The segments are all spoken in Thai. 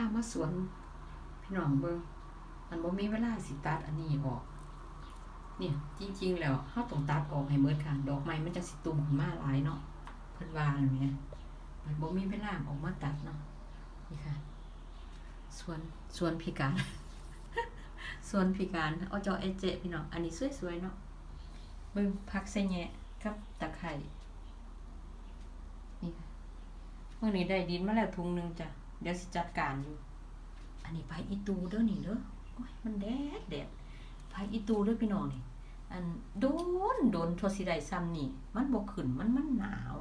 ามาสวนพี่น้องเบิ่งมันบ่มีเวลาสิตัดอันนี้ออก เนี่ย จริง ๆ แล้วเฮาต้องตัดออกให้หมดค่ะ ดอกไม้มันจังสิตุ่มขึ้นมาหลายเนาะเพิ่นว่านั่นแหมมันบ่มีเวลาออกมาตัดเนาะนี่ค่ะสวนสวนพิการสวนพิการเอาจอเอเจพี่น้องอันนี้สวยๆเนาะเบิ่งผักใส่แหนะกับตะไคร้นี่ค่ะมื้อนี้ได้ดินมาแล้วถุงนึงจ้ะ เดี๋ยวสิจัดการอยู่ อันนี้ไผอีตูเด้อนี่เด้อโอ้ยมันแดดแดดไผอีตูเด้อพี่น้องนี่ อันโดนโดนทวสิได้ซ้ำนี่ มันบ่ขึ้นมันมันหนาว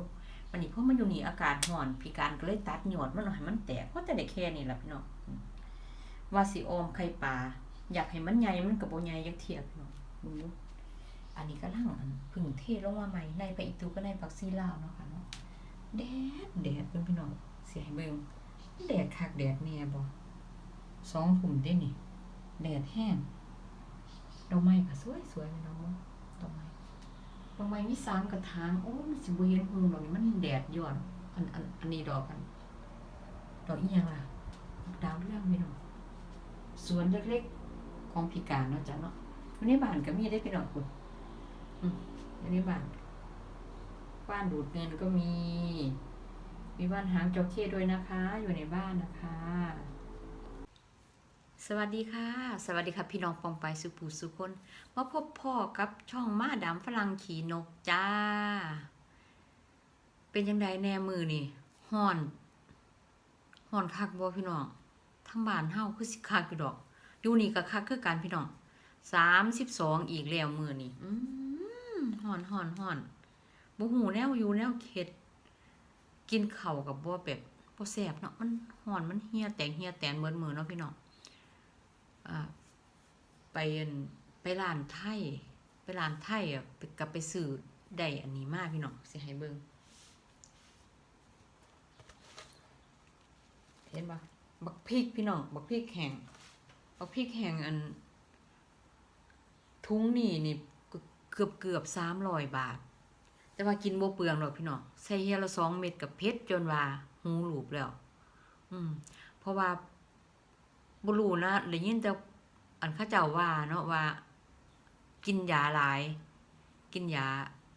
วันนี้เพราะมันอยู่นี่อากาศร้อนพิการก็เลยตัดหยอดมันให้มันแตกเพราะแต่ได้แค่นี้ล่ะพี่น้องว่าสิออมไข่ปลาอยากให้มันใหญ่มันก็บ่ใหญ่จักเทียพี่น้องอันนี้ก็ลังอันเพึ่งเทลงมาใหม่ในไปอีตูก็ในผักซีลาวเนาะค่ะเนาะแดดแดดเพิ่นพี่น้องเสิให้เบิ่ง แดดคักแดดแน่บ่สองถุ่มได้นี่แดดแห้งดอกไม้ก็สวยสวยๆพี่น้องเนาะดอกไม้ดอกไม้มีสามกระถางโอ้มันสิบ่เห็นหุงดอกนี้มันแดดย้อนอันอันอันนี้ดอกอันดอกอีหยังล่ะดาวเรื่องพี่น้องสวนเล็กๆของพิการเนาะจ้ะเนาะอยู่ในบ้านก็มีได้พี่น้องคุณอืมอยู่ในบ้านบ้านดูดเงินก็มี มีบ้านหางจอกเข้ด้วยนะคะ อยู่ในบ้านนะคะ สวัสดีค่ะ สวัสดีค่ะพี่น้องปองไปสุปูสุคนมาพบพ่อกับช่องมาดามฝรั่งขี่นกจ้า เป็นยังไงแน่มือนี่ห่อนห่อนคักบ่พี่น้องทั้งบ้านเฮาคือสิคักอยู่ดอกอยู่นี่ก็คักคือกันพี่น้องสามสิบสองอีกแล้วมือนี่ห่อนห่อนห่อนบ่หูแนวอยู่แนวเข็ด กินเข่ากับบ่แบบบ่แซ่บเนาะมันห่อนมันเหี่ยแตกเหี่ยแตนเบิดมือเนาะพี่น้องอ่าไปไปร้านไทยไปร้านไทยอะกับไปซื้อได้อันนี้มากพี่น้องสิให้เบิ่งเห็นปะบักพริกพี่น้องบักพริกแห้งบักพริกแห้งอันทุงนี่นี่เกือบเกือบสามร้อยบาท แต่ว่ากินบ่เปลืองหรอกพี่น้องใส่เฮียละสองเม็ดกับเพชรจนว่าหูหลูบแล้ว อืม เพราะว่าบรูนะได้ยินแต่อันข้าเจ้าว่าเนาะว่า กินยาหลาย กินยา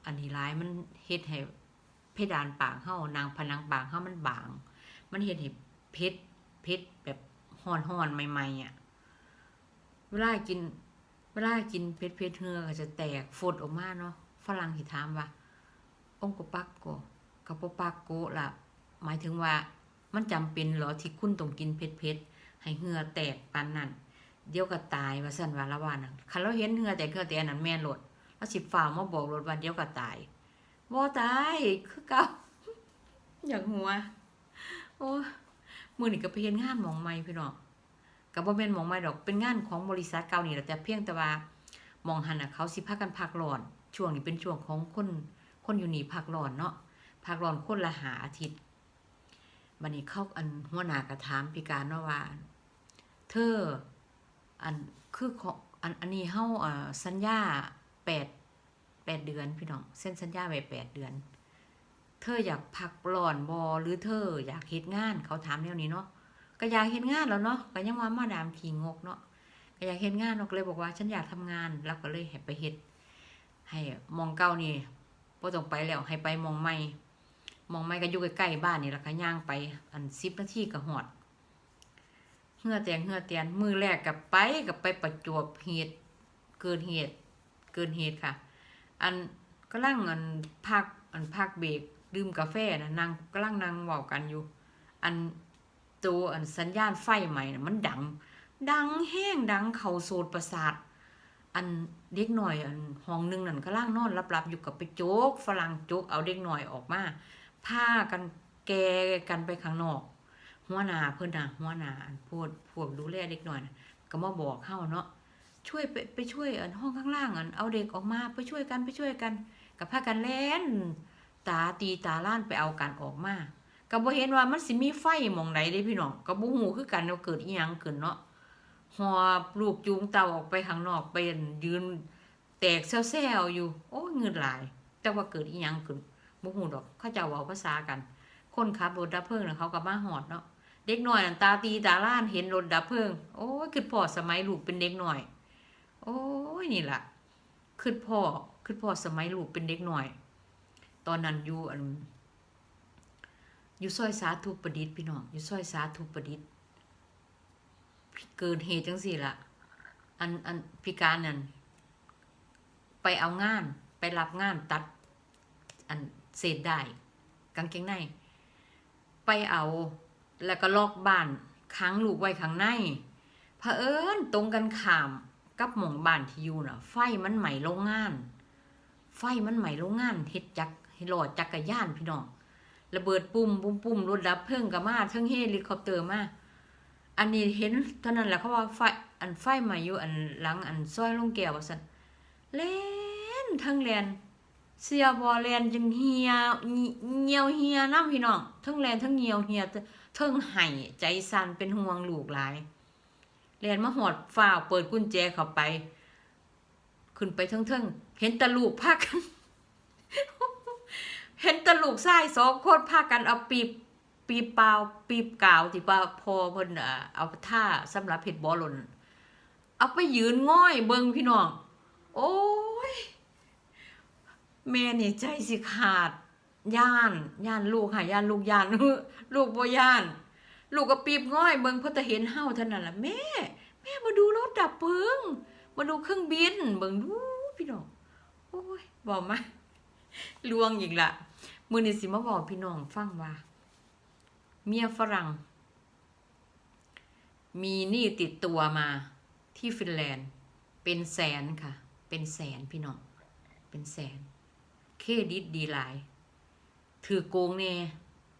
อันนี้หลายมันเฮ็ดให้เพดานปากเฮานางผนังปากเฮามันบาง มันเฮ็ดให้เพชรเพชรแบบห่อนๆใหม่ๆอะเวลากินเวลากินเพชรเพชรเหือก็จะแตกฟดออกมาเนาะฝรั่งสิถามว่า องกปักโกกับปปักโกล่ะ หมายถึงว่ามันจำเป็นหรอที่คุณต้องกินเผ็ดเผ็ดๆให้เหงื่อแตกปานนั้นเดี๋ยวก็ตายว่าสั่นว่าละว่าน่ะคันเราเห็นเหงื่อแตกเหงื่อแตกนั้นแม่นโลดแล้วสิฝ่ามาบอกโลดว่าเดี๋ยวก็ตายบ่ตายคือเก่าอยากหัว โอ้มือนี้ก็ไปเฮ็ดงานหมองใหม่พี่น้องก็บ่แม่นหมองใหม่ดอกเป็นงานของบริษัทเก่านี่แหละแต่เพียงแต่ว่ามองหันน่ะเขาสิพากันพักร้อนช่วงนี้เป็นช่วงของคน คนอยู่นี่พักร้อนเนาะพักร้อนคนละหาอาทิตย์บันนี้เข้าอันหัวหน้ากระถามพิการเนาะว่า เธออันคือของอันอันนี้เฮาสัญญาแปดแปดเดือนพี่น้องเส้นสัญญาไว้แปดเดือน เธออยากพักร้อนบอหรือเธออยากเฮ็ดงานเขาถามแนวนี้เนาะก็อยากเฮ็ดงานแล้วเนาะก็ยังว่ามาดามขี่งกเนาะก็อยากเฮ็ดงานเนาะเลยบอกว่า ฉันอยากทำงานแล้วก็เลยให้ไปเฮ็ดให้มองเก่านี่ บ่ต้องไปแล้วให้ไปมองใหม่มองไม่ก็อยู่ใกล้ๆบ้านนี่ละค่ะย่างไป อันสิบนาทีก็หอดเหือแตงเหือแตนมือแรกกับไปกับไปประจวบเหตุเกินเหตุ เกินเหตุค่ะ อันก็ลังอันพักอันพักเบรกดื่มกาแฟนะนั่งก็ลังนั่งเว้ากันอยู่ อันตัวอันสัญญาณไฟใหม่นะมันดัง ดังแห้งดังเข่าโซดประสาท อันเด็กหน่อยอันห้องหนึงนั่นก็ล่างนอนรับๆอยู่กับไปโจกฝรั่งโจกเอาเด็กหน่อยออกมาพากันแกกันไปข้างนอก หัวหน้าเพิ่อนนะหัวหน้าพูดพวกดูแลเด็กหน่อยนะก็มาบอกเฮาเนาะช่วยไปไปช่วยอันห้องข้างล่างอันเอาเด็กออกมาไปช่วยกันไปช่วยกันกับพากันแล่นตาตีตาล้านไปเอากันออกมาก็บ่เห็นว่ามันสิมีไฟมองใดเด้พี่น้องก็บ่ฮู้คือกันว่าเกิดอีหยังขึ้นเนาะ หอบลูกจูงเต่าออกไปข้างนอกไปอั่นยืนแตกแซวๆอยู่ โอ้ยเงินหลาย แต่ว่าเกิดอีหยังขึ้นบ่ฮู้ดอกเขาเจ้าเว้าภาษากัน คนขับรถดับเพลิงน่ะเขาก็มาหอดเนาะเด็กหน่อยนั่นตาตีตาล้านเห็นรถดับเพลิง โอ้ยคือพ่อสมัยลูกเป็นเด็กหน่อย โอ้ยนี่ล่ะคือพ่อคือพ่อสมัยลูกเป็นเด็กหน่อย ตอนนั้นอยู่อันอยู่ซอยสาธุประดิษฐ์พี่น้องอยู่ซอยสาธุประดิษฐ์ เกิดเหตุจังสี่ละอันอันพิการนั่นไปเอางานไปรับงานตัด อันเศษได้กางเกงใน ไปเอาแล้วก็ล็อกบ้านค้างลูกไว้ข้างในเผอิญตรงกันข้ามกับหม่องบ้านที่อยู่น่ะ ไฟมันไหม้โรงงาน ไฟมันไหม้โรงงานเฮ็ดจักให้หลอดจักรยานพี่น้องระเบิดปุ่มปุ่มปุ่มรถดับเพลิงก็มาเทั้งเฮลิคอปเตอร์มา อันนี้เห็นเท่านั้นแหละเขาว่าไฟอันไฟม้อยู่อันหลังอันซอยลงแก้วว่าซั่นเล่นทั้งแลนเสียบอแลนจนเหี่ยเหี่ยวเหี่ยน้ำพี่น้องทั้งแลนทั้งเหี่ยวเหี่ยเทิงไห้ใจสั่นเป็นห่วงลูกหลายแลนมาหอดฝ้าเปิดกุญแจเข้าไป ขึ้นไปเทิงเห็นตะลูกพากัน เห็นตะลูกชายสองโคนพากันเอาปีบ ปีบเปล่าปีบกาวที่ว่าพอเพิ่นอะเอาท่าสำหรับเห็ดบอลลนเอาไปยืนง่อยเบิงพี่น้อง โอ้ยแม่นี่ใจสิขาดย่านย่านลูกค่ะย่านลูกย่านลูกบ่ย่าน ลูกก็ปีบง่อยเบิ่งเพราะแต่เห็นเฮาเท่านั้นล่ะแม่ แม่มาดูรถดับเพลิงมาดูเครื่องบิน เบิ่งดูพี่น้องโอ้ยบอกมาลวงอีกละมือนี้สิมาบอกพี่น้องฟังว่า เมียฝรั่ง มีหนี้ติดตัวมาที่ฟินแลนด์ เป็นแสนค่ะ เป็นแสนพี่น้อง เป็นแสน เครดิตดีหลาย ถือโกงแน่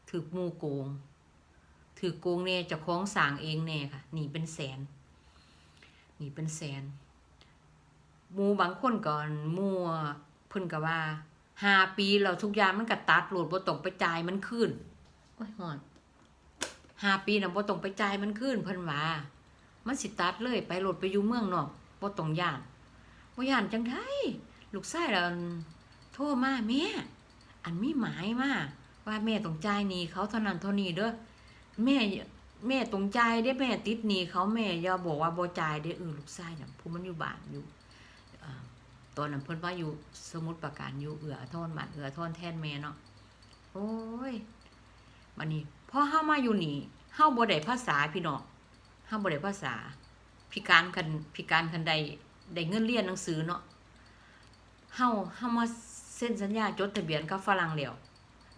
ถือมูโกง ถือโกงแน่จะคล้องสางเองแน่ค่ะ หนีเป็นแสน หนีเป็นแสนมูบางคนก่อนมัวเพิ่นก็ว่าห้าปีเราทุกอย่างมันก็ตัดโหลดบ่ต้องไปจ่ายมันขึ้นโอ้ยหอน ห้าปีน่ะบ่ต้องไปจ่ายมันขึ้นเพิ่นว่ามันสิตัดเลยไปโหลดไปอยู่เมืองนอกบ่ต้องย่านบ่ย่านจังไดลูกชายเราโทรมาแม่อันมีหมายมาว่าแม่ต้องจ่ายหนี้เขาเท่านั้นเท่านี้เด้อแม่แม่ต้องจ่ายได้แม่ติดหนี้เขาแม่ย่าบอกว่าบ่จ่ายได้อเออลูกชายน่ะผู้มันอยู่บ้านอยู่อตอนนั้นเพิ่นว่าอยู่สมุทรปราการอยู่เอืออาทอนบ้านเอืออาทอนแทนแม่เนาะโอ้ยบัดนี้ พอเฮามาอยู่นี่เฮาบ่ได้ภาษาพี่น้องเฮาบ่ได้ภาษา พิการคันพิการคันใดได้เงินเรียนหนังสือเนาะเฮาเฮามาเซ็นสัญญาจดทะเบียนกับฝรั่งแล้ว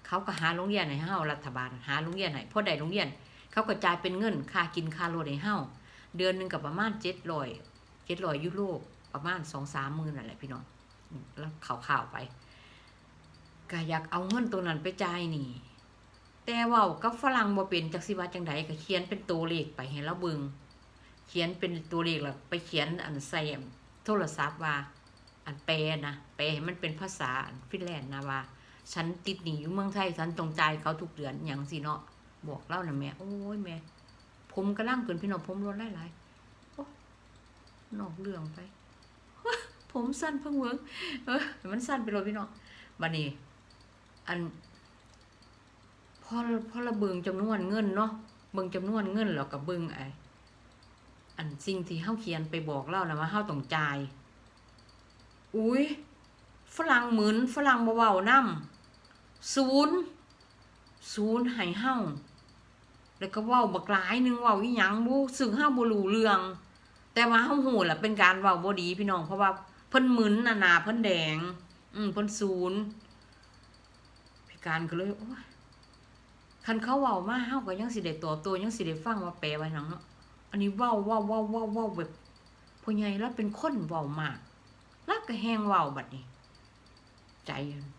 เขาก็หาโรงเรียนให้เฮารัฐบาลหาโรงเรียนให้พอได้โรงเรียน เขาก็จ่ายเป็นเงินค่ากินค่ารถให้เฮาเดือนหนึงก็ประมาณ700 700ยูโรประมาณ2-3หมื่นนั่นแหละพี่น้องแล้วข่าวๆไปก็อยากเอาเงินตัวนั้นไปจ่ายนี่ แต่ว้ากับฝรั่งบ่เป็นจักสิว่าจังใดก็เขียนเป็นตัวเลขไปให้เราเบิ่งเขียนเป็นตัวเลขแล้วไปเขียนอันใส่โทรศัพท์ว่า อันแปลนะแปลให้มันเป็นภาษาฟินแลนด์นะว่าฉันติดหนีอยู่เมืองไทยฉันต้องจ่ายเขาทุกเดือนอย่างสิเนาะบอกเล่านะแม่โอ้ยแม่ผมกำลังเกินพี่น้องผมรถหลายๆโอ้นอกเรื่องไปผมสั้นเพิ่งเวิร์กเออมันสั้นไปเลยพี่น้องบัดนี้อัน พอพอระเบิงจำนวนเงินเนาะเบิงจำนวนเงินแล้วก็เบิงไออันสิ่งที่เฮาเขียนไปบอกเล่านะว่าเฮาต้องจ่ายอุ้ยฝรั่งเหมือนฝรั่งบ่เว้านำศูนย์ศูนย์ให้เฮาแล้วก็เว้าบักหลายหนึงเว้าอีหยังบ่ซึ่งเฮาบ่รู้เรื่อง แต่ว่าเฮาฮู้ล่ะเป็นการเว้าบ่ดีพี่น้องเพราะว่าเพิ่นมึนน่ะหน้าเพิ่นแดง อืมเพิ่นศูนย์พี่การก็เลยโอ้ย คันเขาเว้ามาเฮาก็ยังสิได้ตอบโต้ยังสิได้ฟังว่าแปลว่าหยังเนาะอันนี้เว้าเว้าเว้าเว้าเว้าแบบพ่อใหญ่แล้วเป็นคนเว้ามากแล้วก็แหงเว้าบัดนี้ ใจ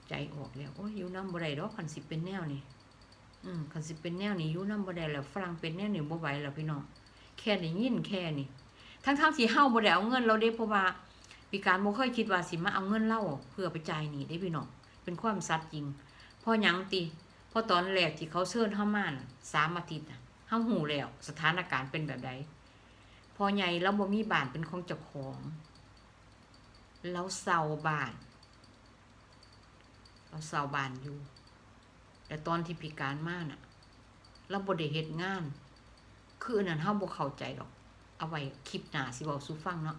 ใจออกแล้วโอ้ยอยู่น้ำบ่ได้ดอกคันสิเป็นแนวนี่อืมคันสิเป็นแนวนี่อยู่น้ำบ่ได้แล้วฝรั่งเป็นแนวนี่บ่ไหวแล้วพี่น้องแค่ได้ยินแค่นี่ทั้งๆที่เฮาบ่ได้เอาเงินเราเด้เพราะว่าปีการบ่เคยคิดว่าสิมาเอาเงินเราเพื่อไปจ่ายหนี้ได้พี่น้องเป็นความสัตย์จริงพราะหยังติ เพราะตอนแรกที่เขาเชิญเฮามานสามอาทิตย์น่ะเฮาฮู้แล้ว สถานการณ์เป็นแบบใดพอใหญ่แล้วบ่มีบ้านเป็นของเจ้าของเราเศร้าบ้าน เราเศร้าบ้านอยู่ แต่ตอนที่พิการมากน่ะ เราบ่ได้เฮ็ดงาน คืออันนั้นเฮาบ่เข้าใจดอก เอาไว้คลิปหน้าสิเว้าสู่ฟังเนาะ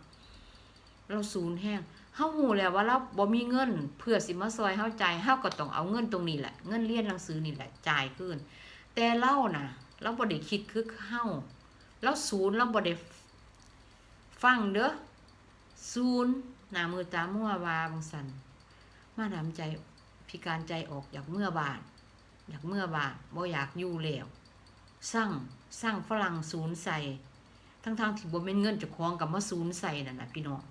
เราศูนย์แห้งาฮู้แล้วว่าเราบ่มีเงิน เพื่อสิมาซอยเฮาใจ่ายเฮาก็ต้องเอาเงินตรงนี้แหละ เงินเรียนหนังสือนี่แหละจ่ายคืนแต่เราน่ะเราบ่ได้คิดคือเฮาเราศูนย์เราบ่ได้ฟังเด้อศูนย์หน้ามือตามัวว่าบังสันมาดามใจพิการใจออกอยากเมื่อบานอยากเมื่อบานบ่อยากอยู่แล้วสร้างสร้างฝรั่งศูนย์ใส่ทั้งๆที่บ่แม่นเงินเจ้าของกับมาศูนย์ใส่นั่นน่ะพี่น้อง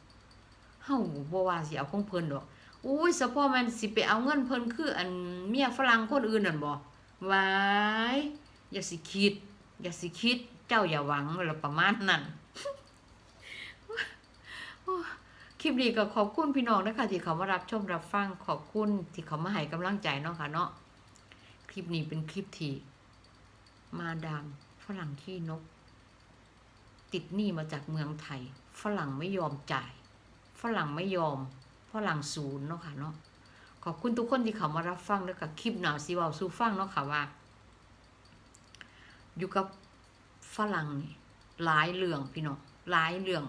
าบ่ว่าสิเอาของเพิ่นดอกอุ้ยเฉพาะมันสิไปเอาเงินเพิ่นคืออันเมียฝรั่งคนอื่นนั่นบ่วายอย่าสิคิด อย่าสิคิด เจ้าอย่าหวังว่าประมาณนั้นคลิปนี้ก็ขอบคุณพี่น้องนะคะที่เขามารับชมรับฟังขอบคุณที่เขามาให้กำลังใจเนาะค่ะเนาะคลิปนี้เป็นคลิปที่มาดามฝรั่งขี้นก ติดหนี้มาจากเมืองไทย ฝรั่งไม่ยอมจ่าย ฝรั่งไม่ยอมฝรั่งศูนย์เนาะค่ะเนาะขอบคุณทุกคนที่เขามารับฟังแล้วกับคลิปหนาวซีวาวสู้ฟังเนาะค่ะว่า อยู่กับฝรั่งนี่หลายเรื่องพี่น้องหลายเรื่อง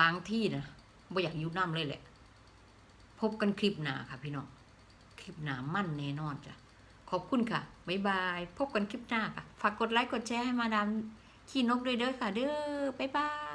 บางที่นะบ่อยากยุ่น้ำเลยแหละ พบกันคลิปหน้าค่ะพี่น้องคลิปหน้ามั่นแน่นอนจ้ะขอบคุณค่ะ บ๊ายบาย พบกันคลิปหน้าค่ะ ฝากกดไลค์ กดแชร์ให้มาดามขี้นกด้วยเด้อค่ะ เด้อ บ๊ายบาย